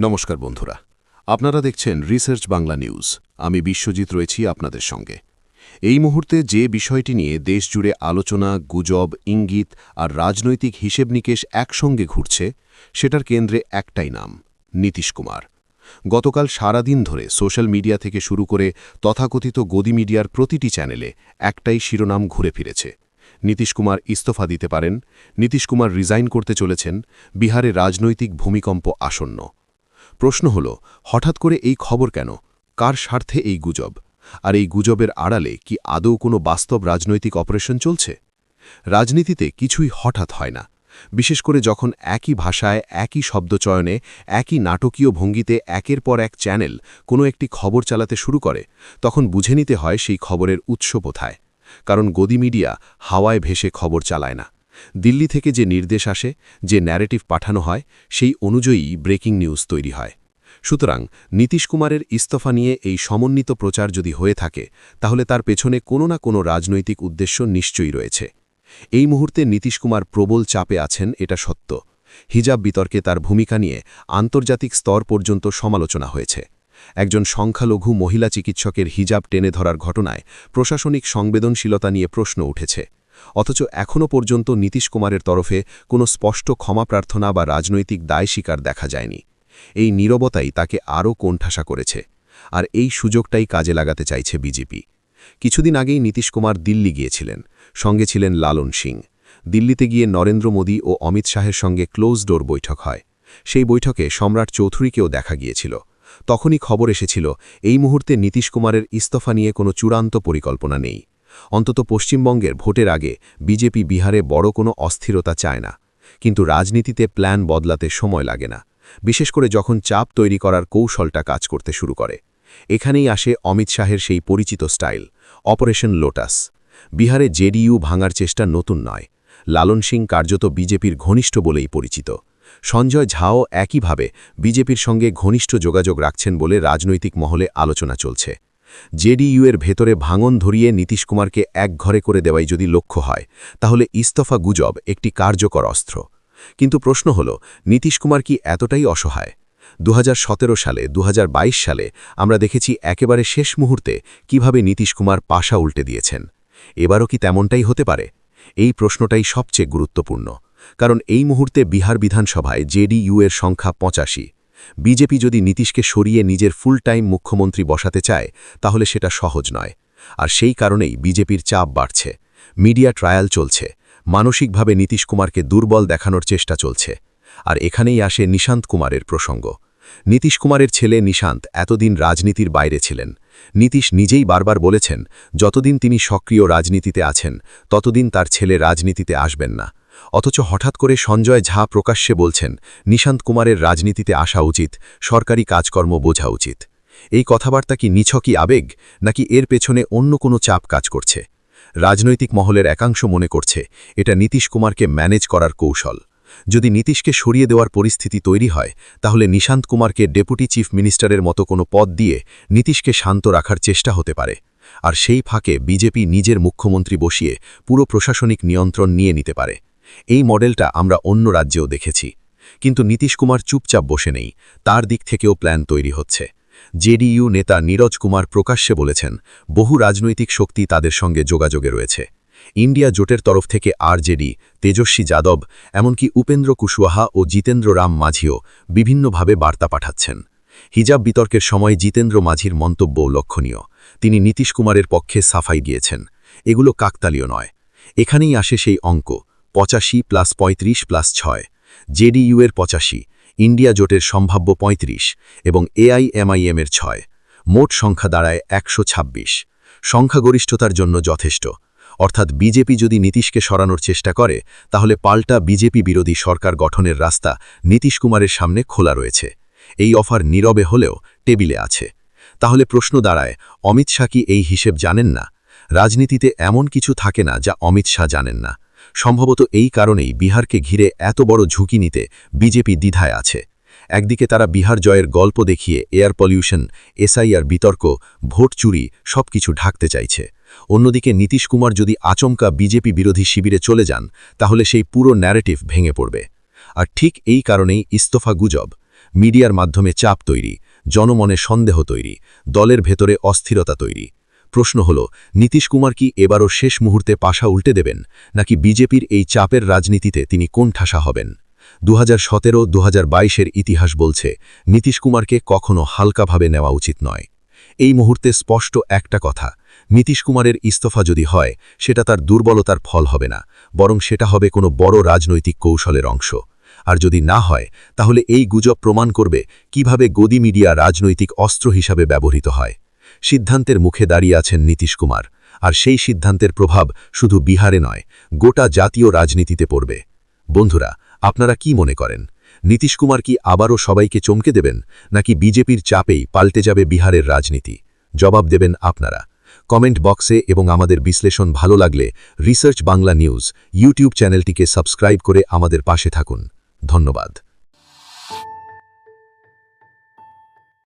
নমস্কার বন্ধুরা। আপনারা দেখছেন রিসার্চ বাংলা নিউজ আমি বিশ্বজিৎ রয়েছি আপনাদের সঙ্গে। এই মুহূর্তে যে বিষয়টি নিয়ে দেশ জুড়ে আলোচনা, গুজব, ইঙ্গিত আর রাজনৈতিক হিসেব নিকেশ একসঙ্গে ঘুরছে, সেটার কেন্দ্রে একটাই নাম, নীতিশ কুমার। গতকাল সারাদিন ধরে সোশ্যাল মিডিয়া থেকে শুরু করে তথাকথিত গদি মিডিয়ার প্রতিটি চ্যানেলে একটাই শিরোনাম ঘুরে ফিরেছে। নীতিশ কুমার ইস্তফা দিতে পারেন, নীতিশ কুমার রিজাইন করতে চলেছেন, বিহারে রাজনৈতিক ভূমিকম্প আসন্ন। প্রশ্ন হল, হঠাৎ করে এই খবর কেন? কার স্বার্থে এই গুজব? আর এই গুজবের আড়ালে কি আদৌ কোনো বাস্তব রাজনৈতিক অপারেশন চলছে? রাজনীতিতে কিছুই হঠাৎ হয় না। বিশেষ করে যখন একই ভাষায়, একই শব্দচয়নে, একই নাটকীয় ভঙ্গিতে একের পর এক চ্যানেল কোনো একটি খবর চালাতে শুরু করে, তখন বুঝে নিতে হয় সেই খবরের উৎস কোথায়। কারণ গদি মিডিয়া হাওয়ায় ভেসে খবর চালায় না। দিল্লি থেকে যে নির্দেশ আসে, যে ন্যারেটিভ পাঠানো হয়, সেই অনুযায়ী ব্রেকিং নিউজ তৈরি হয়। সুতরাং নীতিশ কুমারের ইস্তফা নিয়ে এই সমন্বিত প্রচার যদি হয়ে থাকে, তাহলে তার পেছনে কোনো না কোনো রাজনৈতিক উদ্দেশ্য নিশ্চয়ই রয়েছে। এই মুহূর্তে নীতিশ কুমার প্রবল চাপে আছেন, এটা সত্য। হিজাব বিতর্কে তার ভূমিকা নিয়ে আন্তর্জাতিক স্তর পর্যন্ত সমালোচনা হয়েছে। একজন সংখ্যালঘু মহিলা চিকিৎসকের হিজাব টেনে ধরার ঘটনায় প্রশাসনিক সংবেদনশীলতা নিয়ে প্রশ্ন উঠেছে। অথচ এখনও পর্যন্ত নীতিশ কুমারের তরফে কোনো স্পষ্ট ক্ষমা প্রার্থনা বা রাজনৈতিক দায় স্বীকার দেখা যায়নি। এই নীরবতাই তাকে আরও কোণঠাসা করেছে। আর এই সুযোগটাই কাজে লাগাতে চাইছে বিজেপি। কিছুদিন আগেই নীতিশ কুমার দিল্লি গিয়েছিলেন। সঙ্গে ছিলেন লালন সিং। দিল্লিতে গিয়ে নরেন্দ্র মোদী ও অমিত শাহের সঙ্গে ক্লোজ ডোর বৈঠক হয়। সেই বৈঠকে সম্রাট চৌধুরীকেও দেখা গিয়েছিল। তখনই খবর এসেছিল, এই মুহূর্তে নীতিশ কুমারের ইস্তফা নিয়ে কোনো চূড়ান্ত পরিকল্পনা নেই। অন্তত পশ্চিমবঙ্গের ভোটের আগে বিজেপি বিহারে বড় কোনো অস্থিরতা চায় না। কিন্তু রাজনীতিতে প্ল্যান বদলাতে সময় লাগে না। বিশেষ করে যখন চাপ তৈরি করার কৌশলটা কাজ করতে শুরু করে। এখানেই আসে অমিত শাহের সেই পরিচিত স্টাইল, অপারেশন লোটাস। বিহারে জেডিইউ ভাঙার চেষ্টা নতুন নয়। লালন সিং কার্যত বিজেপির ঘনিষ্ঠ বলেই পরিচিত। সঞ্জয় ঝাও একইভাবে বিজেপির সঙ্গে ঘনিষ্ঠ যোগাযোগ রাখছেন বলে রাজনৈতিক মহলে আলোচনা চলছে। জেডিইউ এর ভেতরে ভাঙন ধরিয়ে নীতিশ কুমারকে এক ঘরে করে দেওয়াই যদি লক্ষ্য হয়, তাহলে ইস্তফা গুজব একটি কার্যকর অস্ত্র। কিন্তু প্রশ্ন হল, নীতিশ কুমার কি এতটাই অসহায়? দুহাজার সতেরো সালে, দুহাজার বাইশ সালে আমরা দেখেছি একেবারে শেষ মুহূর্তে কীভাবে নীতিশ কুমার পাশা উল্টে দিয়েছেন। এবারও কি তেমনটাই হতে পারে? এই প্রশ্নটাই সবচেয়ে গুরুত্বপূর্ণ। কারণ এই মুহূর্তে বিহার বিধানসভায় জেডিইউ এর সংখ্যা পঁচাশি। বিজেপি যদি নীতিশকে সরিয়ে নিজের ফুল টাইম মুখ্যমন্ত্রী বসাতে চায়, তাহলে সেটা সহজ নয়। আর সেই কারণেই বিজেপির চাপ বাড়ছে। মিডিয়া ট্রায়াল চলছে। মানসিকভাবে নীতিশ কুমারকে দুর্বল দেখানোর চেষ্টা চলছে। আর এখানেই আসে নিশান্ত কুমারের প্রসঙ্গ। নীতিশ কুমারের ছেলে নিশান্ত এতদিন রাজনীতির বাইরে ছিলেন। নীতিশ নিজেই বারবার বলেছেন, যতদিন তিনি সক্রিয় রাজনীতিতে আছেন, ততদিন তার ছেলে রাজনীতিতে আসবেন না। অথচ হঠাৎ করে সঞ্জয় ঝা প্রকাশ্যে বলছেন, নিশান্ত কুমারের রাজনীতিতে আসা উচিত, সরকারি কাজকর্ম বোঝা উচিত। এই কথাবার্তা কি নিছকই আবেগ, নাকি এর পেছনে অন্য কোনো চাপ কাজ করছে? রাজনৈতিক মহলের একাংশ মনে করছে, এটা নীতিশ কুমারকে ম্যানেজ করার কৌশল। যদি নীতিশকে সরিয়ে দেওয়ার পরিস্থিতি তৈরি হয়, তাহলে নিশান্ত কুমারকে ডেপুটি চিফ মিনিস্টারের মতো কোনো পদ দিয়ে নীতিশকে শান্ত রাখার চেষ্টা হতে পারে। আর সেই ফাঁকে বিজেপি নিজের মুখ্যমন্ত্রী বসিয়ে পুরো প্রশাসনিক নিয়ন্ত্রণ নিয়ে নিতে পারে। এই মডেলটা আমরা অন্য রাজ্যেও দেখেছি। কিন্তু নীতিশ কুমার চুপচাপ বসে নেই। তার দিক থেকেও প্ল্যান তৈরি হচ্ছে। জেডিইউ নেতা নীরজ কুমার প্রকাশ্যে বলেছেন, বহু রাজনৈতিক শক্তি তাদের সঙ্গে যোগাযোগে রয়েছে। ইন্ডিয়া জোটের তরফ থেকে আরজেডি, তেজস্বী যাদব, এমনকি উপেন্দ্র কুশওয়াহা ও জিতেন্দ্র রাম মাঝিও বিভিন্নভাবে বার্তা পাঠাচ্ছেন। হিজাব বিতর্কের সময় জিতেন্দ্র মাঝির মন্তব্য লক্ষণীয়। তিনি নীতিশ কুমারের পক্ষে সাফাই দিয়েছেন এগুলো কাকতালীয় নয়। এখানেই আসে সেই অঙ্ক। পঁচাশি প্লাস পঁয়ত্রিশ প্লাস ছয়। জেডিইউ এর পঁচাশি, ইন্ডিয়া জোটের সম্ভাব্য ৩৫ এবং এআইএমআইএম এর ছয়। মোট সংখ্যা দাঁড়ায় একশো ছাব্বিশ। সংখ্যাগরিষ্ঠতার জন্য যথেষ্ট। অর্থাৎ বিজেপি যদি নীতিশকে সরানোর চেষ্টা করে, তাহলে পাল্টা বিজেপি বিরোধী সরকার গঠনের রাস্তা নীতিশ কুমারের সামনে খোলা রয়েছে। এই অফার নীরবে হলেও টেবিলে আছে। তাহলে প্রশ্ন দাঁড়ায়, অমিত শাহ কি এই হিসেব জানেন না? রাজনীতিতে এমন কিছু থাকে না যা অমিত শাহ জানেন না। সম্ভবত এই কারণেই বিহারকে ঘিরে এত বড় ঝুঁকি নিতে বিজেপি দ্বিধায় আছে। একদিকে তারা বিহার জয়ের গল্প দেখিয়ে এয়ার পলিউশন, এসআইআর বিতর্ক, ভোট চুরি সবকিছু ঢাকতে চাইছে। অন্যদিকে নীতিশ কুমার যদি আচমকা বিজেপি বিরোধী শিবিরে চলে যান, তাহলে সেই পুরো ন্যারেটিভ ভেঙে পড়বে। আর ঠিক এই কারণেই ইস্তফা গুজব, মিডিয়ার মাধ্যমে চাপ তৈরি, জনমনে সন্দেহ তৈরি, দলের ভেতরে অস্থিরতা তৈরি। প্রশ্ন হল, নীতিশ কুমার কি এবারও শেষ মুহূর্তে পাশা উল্টে দেবেন, নাকি বিজেপির এই চাপের রাজনীতিতে তিনি কোন ঠাসা হবেন? দু হাজার সতেরো দু ইতিহাস বলছে, নীতিশ কুমারকে কখনো হালকাভাবে নেওয়া উচিত নয়। এই মুহূর্তে স্পষ্ট একটা কথা, নীতিশ কুমারের ইস্তফা যদি হয়, সেটা তার দুর্বলতার ফল হবে না, বরং সেটা হবে কোনো বড় রাজনৈতিক কৌশলের অংশ। আর যদি না হয়, তাহলে এই গুজব প্রমাণ করবে কীভাবে গদি মিডিয়া রাজনৈতিক অস্ত্র হিসাবে ব্যবহৃত হয়। সিদ্ধান্তের মুখে দাঁড়িয়ে আছেন নীতিশ কুমার। আর সেই সিদ্ধান্তের প্রভাব শুধু বিহারে নয়, গোটা জাতীয় রাজনীতিতে পড়বে। বন্ধুরা, আপনারা কি মনে করেন? নীতিশ কুমার কি আবারও সবাইকে চমকে দেবেন? নাকি বিজেপির চাপেই পাল্টে যাবে বিহারের রাজনীতি? জবাব দেবেন আপনারা। কমেন্ট বক্সে এবং আমাদের বিশ্লেষণ ভালো লাগলে রিসার্চ বাংলা নিউজ ইউটিউব চ্যানেলটিকে সাবস্ক্রাইব করে আমাদের পাশে থাকুন। ধন্যবাদ।